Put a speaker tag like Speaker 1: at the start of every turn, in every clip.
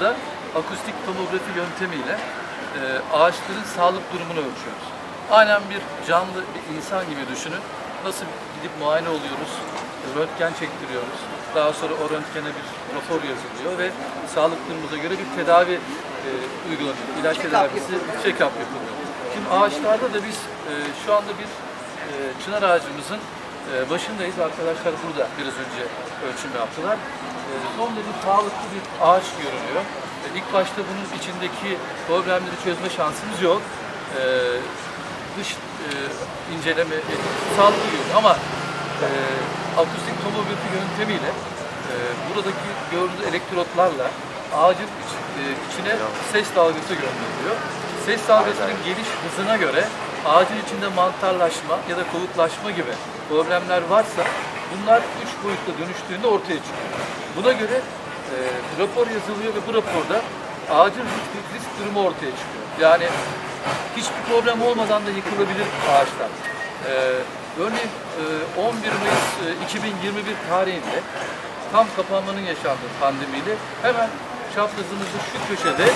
Speaker 1: da akustik tomografi yöntemiyle e, ağaçların sağlık durumunu ölçüyoruz. Aynen bir canlı bir insan gibi düşünün. Nasıl gidip muayene oluyoruz, röntgen çektiriyoruz. Daha sonra o röntgene bir rapor yazılıyor ve sağlık durumumuza göre bir tedavi e, uygulanıyor. İlaç
Speaker 2: Check-up
Speaker 1: tedavisi, check-up yapılıyor. Şimdi ağaçlarda da biz e, şu anda bir e, çınar ağacımızın başındayız. Arkadaşlar burada biraz önce ölçüm yaptılar. E, son derece sağlıklı bir ağaç görünüyor. E, ilk başta bunun içindeki problemleri çözme şansımız yok. Dış e, inceleme e, sağlıklı görünüyor ama e, akustik tomografi yöntemiyle buradaki gördüğünüz elektrotlarla ağacın iç- içine ses dalgası gönderiliyor. Ses dalgasının geliş hızına göre ağacın içinde mantarlaşma ya da kovuklaşma gibi problemler varsa bunlar üç boyutla dönüştüğünde ortaya çıkıyor. Buna göre e, rapor yazılıyor ve bu raporda ağacın risk, risk durumu ortaya çıkıyor. Yani hiçbir problem olmadan da yıkılabilir ağaçlar. Ee, örneğin e, 11 Mayıs e, 2021 tarihinde tam kapanmanın yaşandığı pandemiyle hemen çaprazımızda şu köşede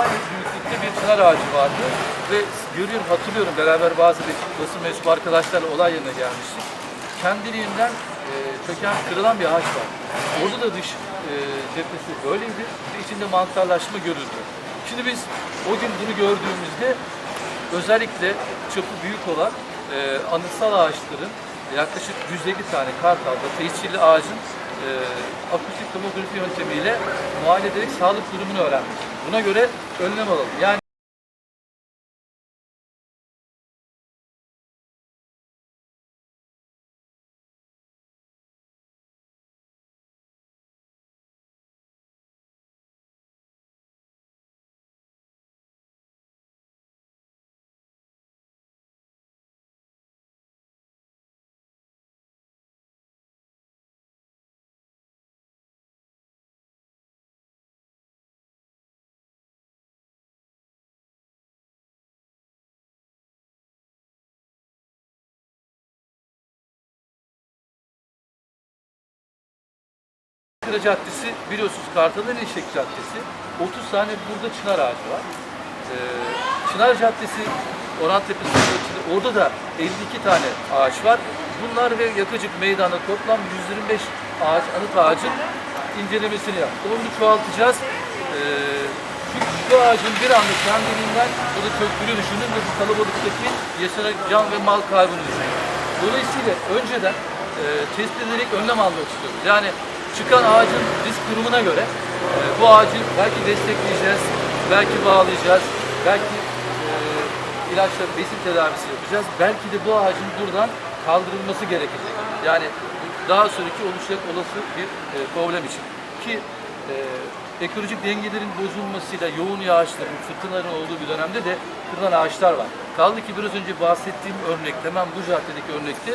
Speaker 1: aynı büyüklükte bir çınar ağacı vardı ve görüyorum hatırlıyorum beraber bazı basın mensubu arkadaşlarla olay yerine gelmiştik. Kendiliğinden e, çöken kırılan bir ağaç var. Orada da dış e, cephesi böyleydi ve içinde mantarlaşma görüldü. Şimdi biz o gün bunu gördüğümüzde özellikle çapı büyük olan e, anıtsal ağaçların yaklaşık 150 tane kartalda tescilli ağacın e, akustik tomografi yöntemiyle muayene ederek sağlık durumunu öğrendik. Buna göre önlem alalım. Yani Kıra Caddesi biliyorsunuz Kartal'ın Eşek Caddesi. 30 tane burada çınar ağacı var. Ee, çınar Caddesi Orhan Tepesi içinde orada da 52 tane ağaç var. Bunlar ve yakacık meydanda toplam 125 ağaç, anıt ağacın incelemesini yaptık. Onu çoğaltacağız. Ee, çünkü şu ağacın bir anda kendiliğinden burada köklülü düşünün ve bu kalabalıktaki yaşanan can ve mal kaybını düşünün. Dolayısıyla önceden e, tespit ederek önlem almak istiyoruz. Yani çıkan ağacın risk durumuna göre e, bu ağacı belki destekleyeceğiz, belki bağlayacağız, belki e, ilaçla besin tedavisi yapacağız. Belki de bu ağacın buradan kaldırılması gerekecek. Yani daha sonraki oluşacak olası bir e, problem için. Ki e, ekolojik dengelerin bozulmasıyla yoğun yağışların, fırtınaların olduğu bir dönemde de kırılan ağaçlar var. Kaldı ki biraz önce bahsettiğim örnekte, hemen bu caddedeki örnekte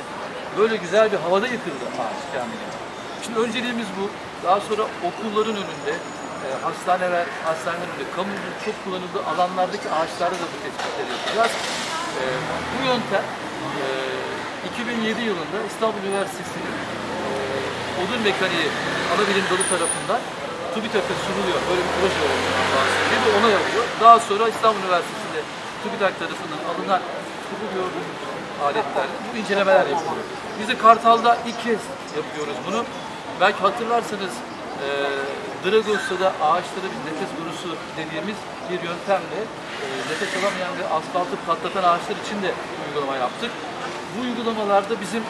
Speaker 1: böyle güzel bir havada yıkıldı ağaç kendini. Şimdi önceliğimiz bu. Daha sonra okulların önünde, e, hastaneler, hastanelerin önünde, kamunun çok kullanıldığı alanlardaki ağaçlarda da bu tespitleri yapacağız. E, bu yöntem e, 2007 yılında İstanbul Üniversitesi'nin e, odun mekaniği ana bilim dalı tarafından TÜBİTAK'a sunuluyor. Böyle bir proje bahsediyor ve onay alıyor. Daha sonra İstanbul Üniversitesi'nde TÜBİTAK tarafından alınan bu gördüğünüz aletlerle bu incelemeler yapılıyor. Biz de Kartal'da ilk kez yapıyoruz bunu. Belki hatırlarsanız e, Dragos'ta ağaçlara bir nefes borusu dediğimiz bir yöntemle e, nefes alamayan ve asfaltı patlatan ağaçlar için de uygulama yaptık. Bu uygulamalarda bizim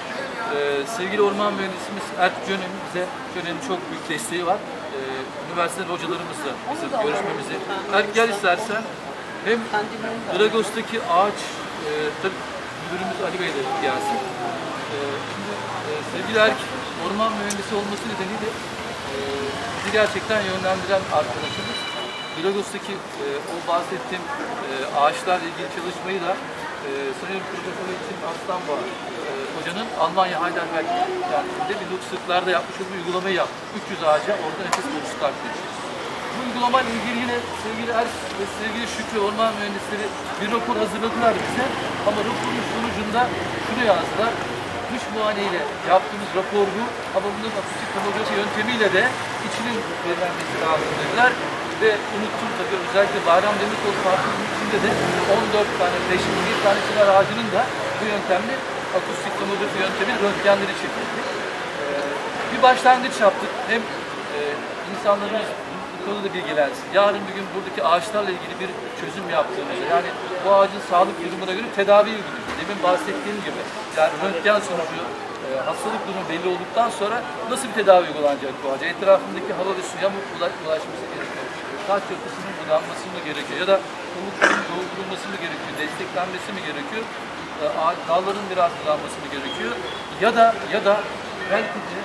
Speaker 1: e, sevgili orman mühendisimiz Erk Cönem bize Cönem'in çok büyük desteği var. E, üniversite hocalarımızla bizim görüşmemizi. Erk gel istersen hem Dragos'taki ağaç e, tabii müdürümüz Ali Bey de gelsin. E, şimdi e, sevgili Erk orman mühendisi olması nedeniyle e, bizi gerçekten yönlendiren arkadaşımız. Dragos'taki e, o bahsettiğim e, ağaçlarla ilgili çalışmayı da e, sanıyorum Profesör için Aslanbağ e, hocanın Almanya Heidelberg kentinde 1940'larda yapmış olduğu uygulamayı yaptık. 300 ağaca orada nefes borusu taklit bu uygulamayla ilgili yine sevgili Erk ve sevgili Şükrü orman mühendisleri bir rapor hazırladılar bize. Ama raporun sonucunda şunu yazdılar. Dış muayeneyle yaptığımız rapor bu. Ama bunun akustik tomografi yöntemiyle de içinin belirlenmesi lazım dediler. ve unuttum tabii özellikle Bayram Demirkol Parkı'nın içinde de 14 tane, 5 bir tane çınar ağacının da bu yöntemle akustik tomografi yöntemi röntgenleri çekildi. Ee, bir başlangıç yaptık. Hem e, insanlarımız konuda bilgilensin. Yarın bir gün buradaki ağaçlarla ilgili bir çözüm yaptığımızda yani bu ağacın sağlık durumuna göre tedavi uyguluyoruz. Demin bahsettiğim gibi yani röntgen sonucu e, hastalık durumu belli olduktan sonra nasıl bir tedavi uygulanacak bu ağaca? Etrafındaki hava ve suya mı ula- ulaşması gerekiyor? Taş yapısının budanması mı gerekiyor? Ya da kovukların doldurulması mı gerekiyor? Desteklenmesi mi gerekiyor? E, ağaç, dalların biraz budanması mı gerekiyor? Ya da ya da belki de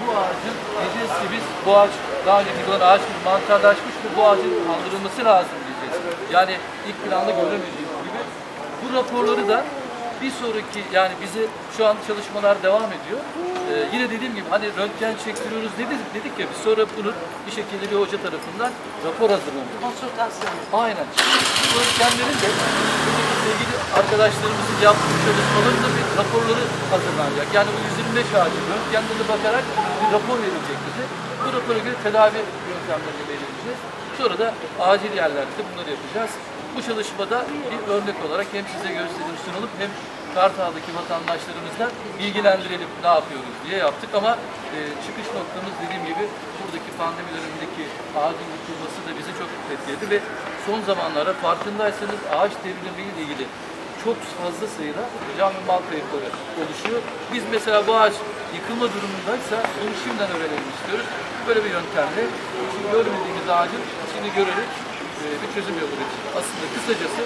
Speaker 1: bu ağacın diyeceğiz ki biz bu ağaç daha önce yıkılan ağaç gibi mantarlaşmış ve bu ağacın kaldırılması lazım diyeceğiz. Yani ilk planda göremediğimiz gibi. Bu raporları da bir sonraki yani bize şu an çalışmalar devam ediyor. Ee, yine dediğim gibi hani röntgen çektiriyoruz dedik, dedik ya biz sonra bunu bir şekilde bir hoca tarafından rapor hazırlanıyor.
Speaker 2: Konsültasyon.
Speaker 1: Aynen. Bu röntgenlerin de buradaki sevgili arkadaşlarımızın yaptığı çalışmaların da bir raporları hazırlanacak. Yani bu 125 ağacın röntgenlerine bakarak bir rapor verilecek bize. Bu rapora göre tedavi yöntemlerini belirleyeceğiz. Sonra da acil yerlerde bunları yapacağız. Bu çalışmada bir örnek olarak hem size gösterim sunulup hem Kartal'daki vatandaşlarımızla bilgilendirelim ne yapıyoruz diye yaptık ama e, çıkış noktamız dediğim gibi buradaki pandemi dönemindeki ağacın yıkılması da bizi çok etkiledi ve son zamanlarda farkındaysanız ağaç devrilimiyle ilgili çok fazla sayıda can ve mal kayıpları oluşuyor. Biz mesela bu ağaç yıkılma durumundaysa bunu şimdiden öğrenelim istiyoruz. Böyle bir yöntemle şimdi görmediğimiz ağacın görerek e, bir çözüm yolu üreteceğiz. Aslında kısacası